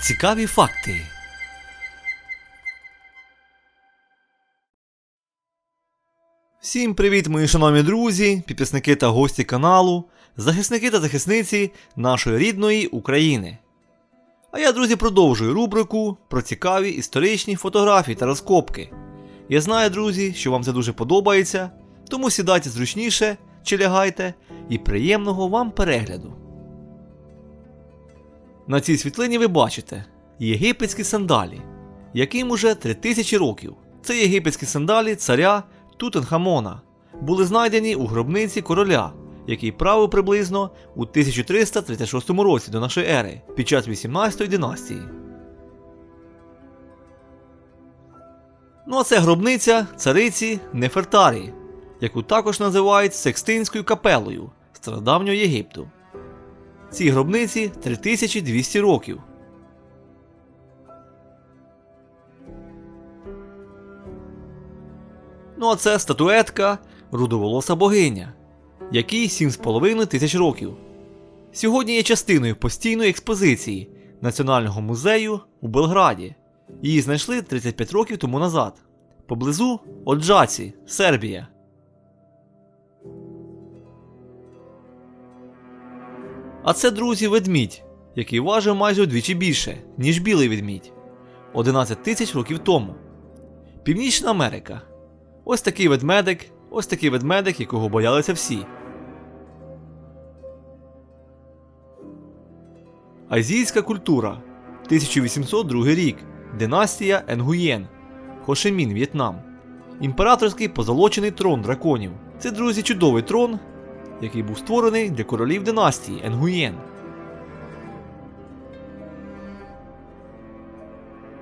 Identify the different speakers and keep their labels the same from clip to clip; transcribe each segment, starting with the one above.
Speaker 1: Цікаві факти. Всім привіт, мої шановні друзі, підписники та гості каналу, захисники та захисниці нашої рідної України. А я, друзі, продовжую рубрику про цікаві історичні фотографії та розкопки. Я знаю, друзі, що вам це дуже подобається, тому сідайте зручніше чи лягайте і приємного вам перегляду. На цій світлині ви бачите єгипетські сандалі, яким уже 3000 років. Це єгипетські сандалі царя Тутенхамона були знайдені у гробниці короля, який правив приблизно у 1336 році до нашої ери під час 18 династії. Ну а це гробниця цариці Нефертарі, яку також називають Секстинською капелою стародавнього Єгипту. Цій гробниці 3200 років. Ну а це статуетка рудоволоса богиня, якій 7,5 тисяч років. Сьогодні є частиною постійної експозиції Національного музею у Белграді. Її знайшли 35 років тому назад, поблизу Оджаці, Сербія. А це, друзі, ведмідь, який важив майже вдвічі більше, ніж білий ведмідь 11 тисяч років тому. Північна Америка. Ось такий ведмедик, ось такий ведмедик, якого боялися всі. Азійська культура. 1802 рік. Династія Енгуєн. Хошемін, В'єтнам. Імператорський позолочений трон драконів. Це, друзі, чудовий трон, який був створений для королів династії Енгуєн.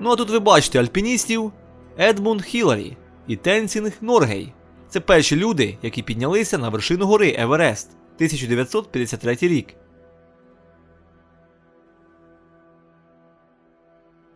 Speaker 1: Ну а тут ви бачите альпіністів Едмунд Хіларі і Тенсінг Норгей. Це перші люди, які піднялися на вершину гори Еверест 1953 рік.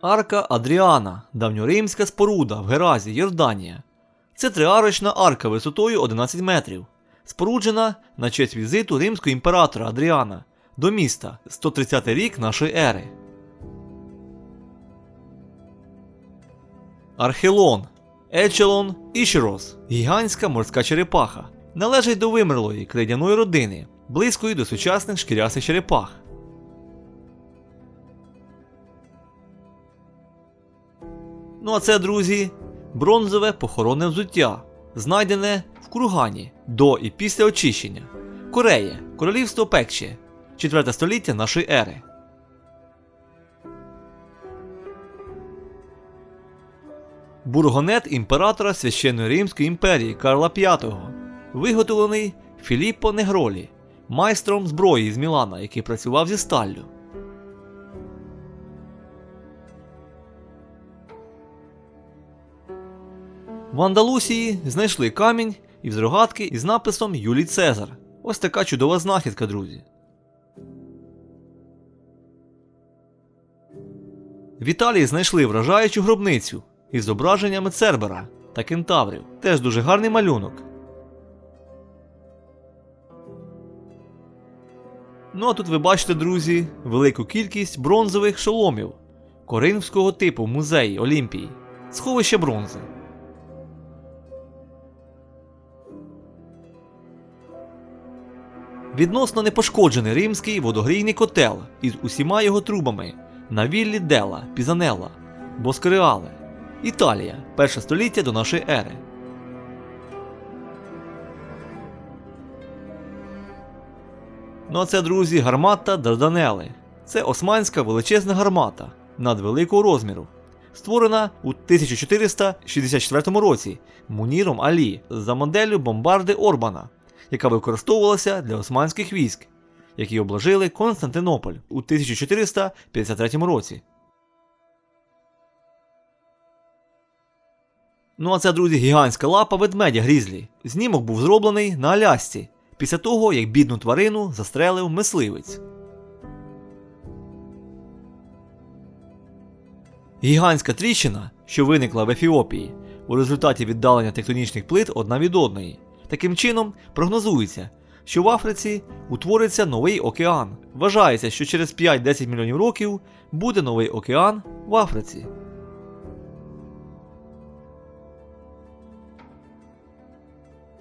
Speaker 1: Арка Адріана, давньоримська споруда в Геразі, Йорданія. Це триарочна арка висотою 11 метрів, споруджена на честь візиту римського імператора Адріана до міста 130 рік нашої ери. Архелон, Ечелон Ішерос, гігантська морська черепаха, належить до вимерлої крейдяної родини, близької до сучасних шкірясих черепах. Ну а це, друзі, бронзове похоронне взуття, знайдене в кургані до і після очищення. Корея, королівство Пекче, 4 століття нашої ери. Бургонет імператора Священної Римської імперії Карла V, виготовлений Філіппо Негролі, майстром зброї з Мілана, який працював зі сталлю. В Андалусії знайшли камінь із рогатки із написом Юлій Цезар. Ось така чудова знахідка, друзі. В Італії знайшли вражаючу гробницю із зображеннями Цербера та кентаврів. Теж дуже гарний малюнок. Ну а тут ви бачите, друзі, велику кількість бронзових шоломів коринфського типу музеї Олімпії, сховище бронзи. Відносно непошкоджений римський водогрійний котел із усіма його трубами на віллі Дела, Пізанелла, Боскреале, Італія, перше століття до нашої ери. Ну а це, друзі, гармата Дарданели. Це османська величезна гармата надвеликого розміру, створена у 1464 році Муніром Алі за моделлю бомбарди Орбана, яка використовувалася для османських військ, які обложили Константинополь у 1453 році. Ну а це, друзі, гігантська лапа ведмедя Грізлі. Знімок був зроблений на Алясці після того, як бідну тварину застрелив мисливець. Гігантська тріщина, що виникла в Ефіопії у результаті віддалення тектонічних плит одна від одної. Таким чином, прогнозується, що в Африці утвориться новий океан. Вважається, що через 5-10 мільйонів років буде новий океан в Африці.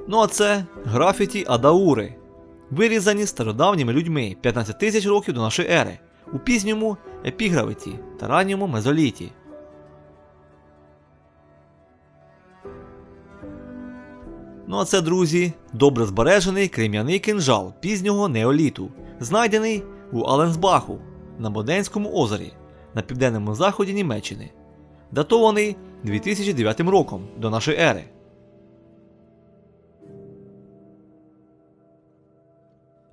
Speaker 1: Ну а це графіті Адаури, вирізані стародавніми людьми 15 тисяч років до нашої ери у пізньому епігравиті та ранньому мезоліті. Ну а це, друзі, добре збережений крем'яний кинжал пізнього неоліту, знайдений у Аленсбаху на Боденському озері на південному заході Німеччини, датований 2009 роком до нашої ери.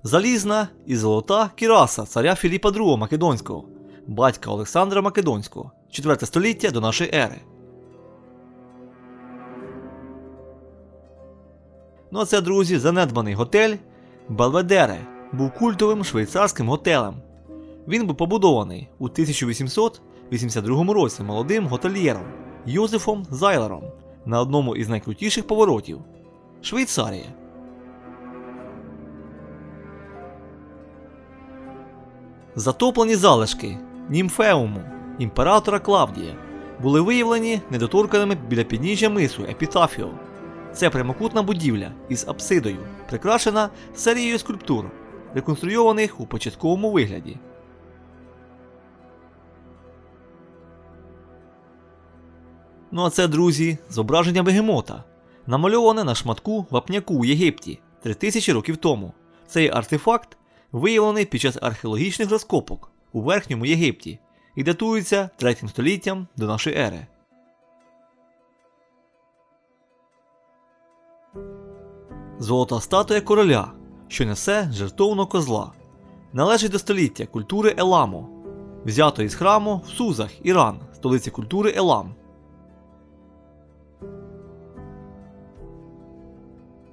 Speaker 1: Залізна і золота кіраса царя Філіпа II Македонського, батька Олександра Македонського, 4 століття до нашої ери. Ну а це, друзі, занедбаний готель Белведере був культовим швейцарським готелем. Він був побудований у 1882 році молодим готельєром Йозефом Зайлером на одному із найкрутіших поворотів Швейцарія. Затоплені залишки німфеуму імператора Клавдія були виявлені недоторканими біля підніжжя мису Епітафіо. Це прямокутна будівля із апсидою, прикрашена серією скульптур, реконструйованих у початковому вигляді. Ну а це, друзі, зображення бегемота, намальоване на шматку вапняку у Єгипті 3000 років тому. Цей артефакт виявлений під час археологічних розкопок у Верхньому Єгипті і датується 3 століттям до нашої ери. Золота статуя короля, що несе жертовного козла, належить до століття культури Еламу, взятої з храму в Сузах, Іран, столиці культури Елам.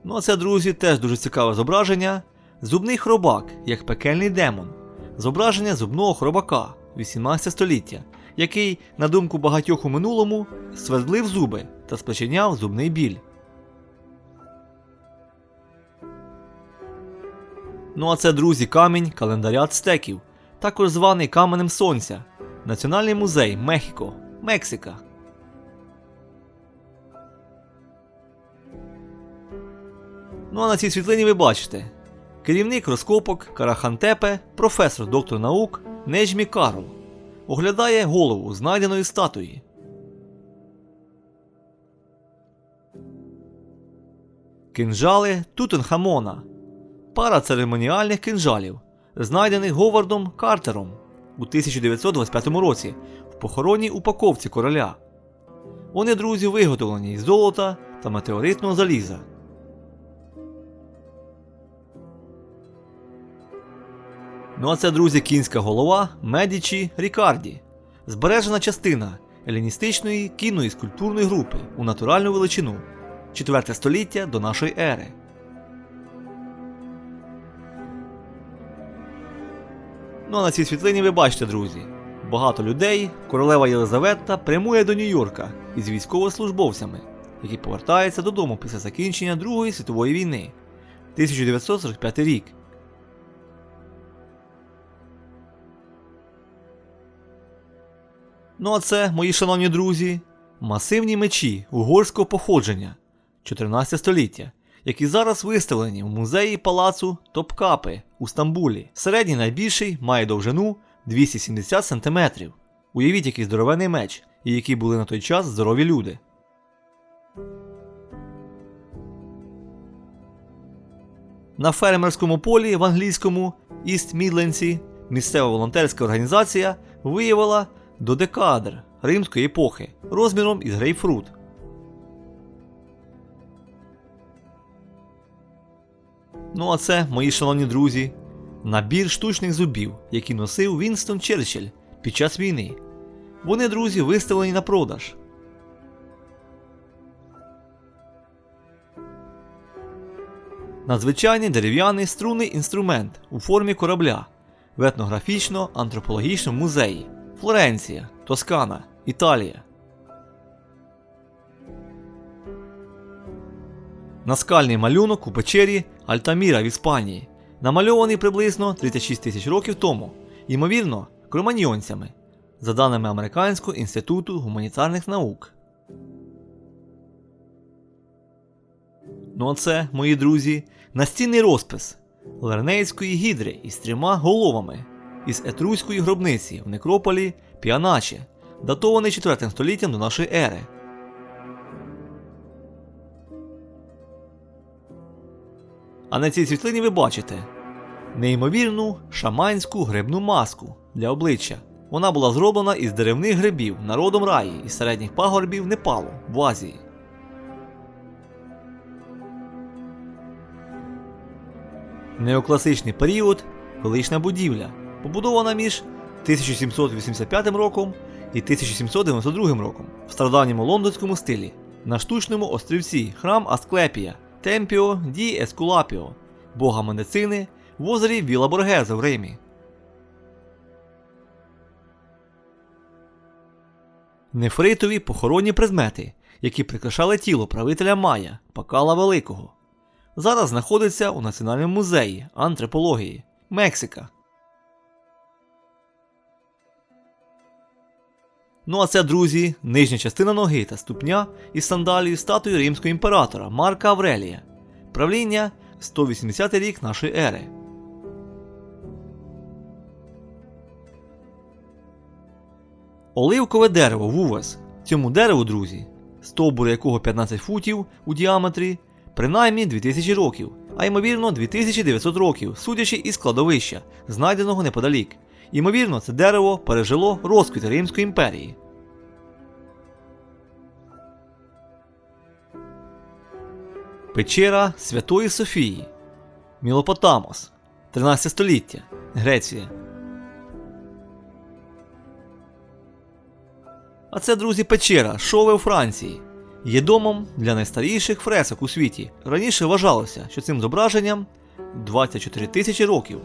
Speaker 1: Ну а це, друзі, теж дуже цікаве зображення. Зубний хробак, як пекельний демон. Зображення зубного хробака 18 століття, який, на думку багатьох у минулому, свердлив зуби та спричиняв зубний біль. Ну а це, друзі, камінь календаря ацтеків, також званий Каменем Сонця, Національний музей Мехіко, Мексика. Ну а на цій світлині ви бачите керівник розкопок Карахантепе, професор доктор наук Неджмі Карл, оглядає голову знайденої статуї. Кинжали Тутенхамона. Пара церемоніальних кинжалів, знайдених Говардом Картером у 1925 році в похоронній упаковці короля. Вони, друзі, виготовлені із золота та метеоритного заліза. Ну а це, друзі, кінська голова Медічі Рікарді, збережена частина еліністичної кінної скульптурної групи у натуральну величину 4 століття до нашої ери. Ну а на цій світлині ви бачите, друзі, багато людей, королева Єлизавета прямує до Нью-Йорка із військовослужбовцями, які повертаються додому після закінчення Другої світової війни. 1945 рік. Ну а це, мої шановні друзі, масивні мечі угорського походження 14 століття, які зараз виставлені в музеї палацу Топкапи у Стамбулі. Середній найбільший має довжину 270 см. Уявіть, який здоровений меч, і які були на той час здорові люди. На фермерському полі в англійському Іст Мідленсі місцева волонтерська організація виявила додекадр римської епохи розміром із грейпфрут. Ну а це, мої шановні друзі, набір штучних зубів, які носив Вінстон Черчилль під час війни. Вони, друзі, виставлені на продаж. Надзвичайний дерев'яний струнний інструмент у формі корабля в етнографічно-антропологічному музеї Флоренція, Тоскана, Італія. Наскальний малюнок у печері Альтаміра в Іспанії, намальований приблизно 36 тисяч років тому, ймовірно, кроманьйонцями, за даними Американського інституту гуманітарних наук. Ну а це, мої друзі, настінний розпис Лернейської гідри із трьома головами із етруської гробниці в некрополі Піаначе, датований 4 століттям до нашої ери. А на цій світлині ви бачите неймовірну шаманську грибну маску для обличчя. Вона була зроблена із деревних грибів народом раї із середніх пагорбів Непалу в Азії. Неокласичний період велична будівля, побудована між 1785 роком і 1792 роком в стародавньому лондонському стилі на штучному острівці храм Асклепія Темпіо ді Ескулапіо, бога медицини в озері Віла Боргеза в Римі. Нефритові похоронні предмети, які прикрашали тіло правителя Майя Пакала Великого. Зараз знаходиться у Національному музеї антропології Мексика. Ну а це, друзі, нижня частина ноги та ступня із сандалії статуї римського імператора Марка Аврелія. Правління 180 рік нашої ери. Оливкове дерево вувес. Цьому дереву, друзі, стовбур якого 15 футів у діаметрі, принаймні 2000 років, а ймовірно 2900 років, судячи із складовища, знайденого неподалік. Ймовірно, це дерево пережило розквіт Римської імперії. Печера Святої Софії. Мілопотамос. 13 століття. Греція. А це, друзі, печера Шове у Франції. Є домом для найстаріших фресок у світі. Раніше вважалося, що цим зображенням 24 тисячі років.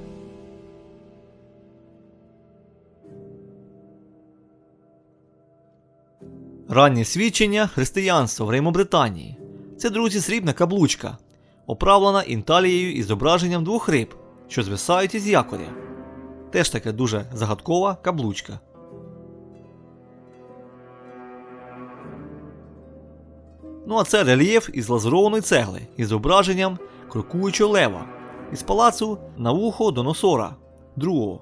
Speaker 1: Раннє свідчення християнства в Римобританії. Це, друзі, срібна каблучка, оправлена інталією із зображенням двох риб, що звисають із якоря. Теж таке дуже загадкова каблучка. Ну а це рельєф із лазурованої цегли із зображенням крокуючого лева із палацу на вухо до Носора II.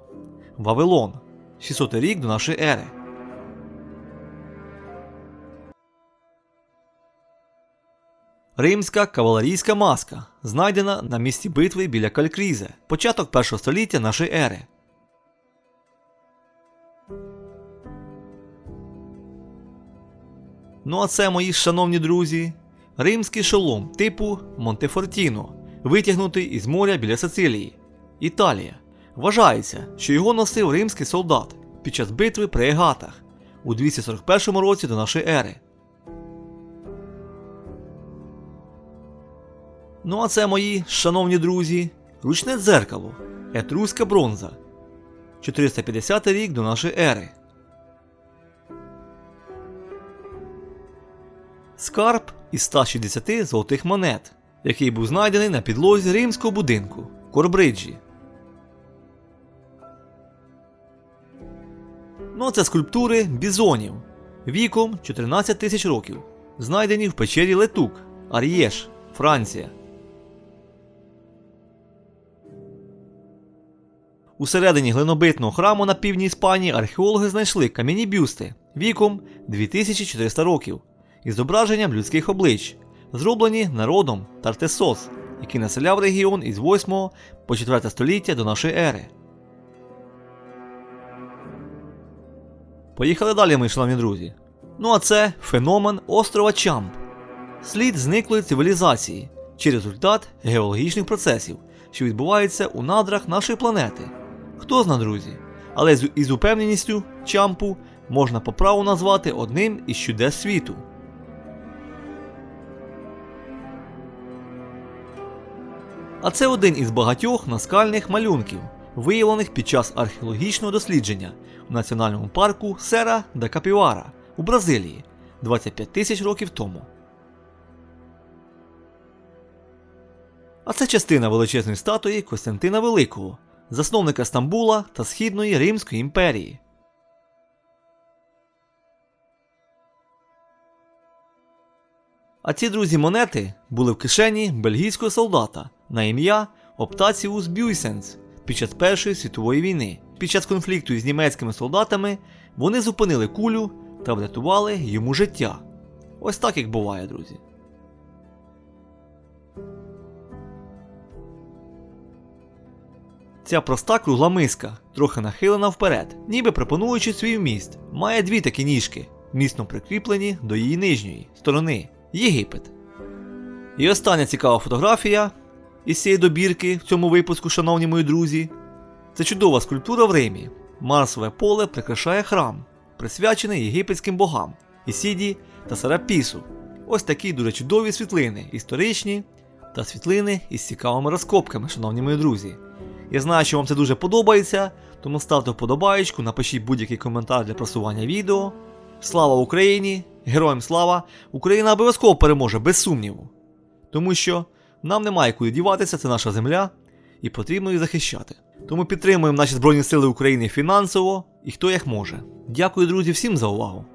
Speaker 1: Вавилон. 600 рік до нашої ери. Римська кавалерійська маска, знайдена на місці битви біля Калькрізе, початок першого століття нашої ери. Ну а це, мої шановні друзі, римський шолом типу Монтефортіно, витягнутий із моря біля Сицилії, Італія. Вважається, що його носив римський солдат під час битви при Егатах у 241 році до нашої ери. Ну а це мої шановні друзі, ручне дзеркало, етруська бронза. 450 рік до нашої ери. Скарб із 160 золотих монет, який був знайдений на підлозі римського будинку Корбриджі. Ну а це скульптури бізонів віком 14 тисяч років, знайдені в печері Летук, Ар'єш, Франція. У середині глинобитного храму на півдні Іспанії археологи знайшли кам'яні бюсти віком 2400 років із зображенням людських облич, зроблені народом Тартесос, який населяв регіон із 8 по 4 століття до нашої ери. Поїхали далі, мої шановні друзі. Ну а це феномен острова Чамп, слід зниклої цивілізації чи результат геологічних процесів, що відбуваються у надрах нашої планети. Хто зна, друзі, але із упевненістю чампу можна по праву назвати одним із чудес світу. А це один із багатьох наскальних малюнків, виявлених під час археологічного дослідження у національному парку Сера да Капівара у Бразилії 25 тисяч років тому. А це частина величезної статуї Костянтина Великого, засновника Стамбула та Східної Римської імперії. А ці друзі монети були в кишені бельгійського солдата на ім'я Оптаціус Бюйсенс під час Першої світової війни. Під час конфлікту із німецькими солдатами вони зупинили кулю та врятували йому життя. Ось так як буває, друзі. Ця проста кругла миска, трохи нахилена вперед, ніби пропонуючи свій вміст, має дві такі ніжки, міцно прикріплені до її нижньої сторони Єгипет. І остання цікава фотографія із цієї добірки в цьому випуску, шановні мої друзі. Це чудова скульптура в Римі. Марсове поле прикрашає храм, присвячений єгипетським богам Ісіді та Сарапісу. Ось такі дуже чудові світлини, історичні та світлини із цікавими розкопками, шановні мої друзі. Я знаю, що вам це дуже подобається, тому ставте вподобаєчку, напишіть будь-який коментар для просування відео. Слава Україні! Героям слава! Україна обов'язково переможе, без сумніву. Тому що нам немає куди діватися, це наша земля, і потрібно її захищати. Тому підтримуємо наші Збройні Сили України фінансово і хто як може. Дякую, друзі, всім за увагу!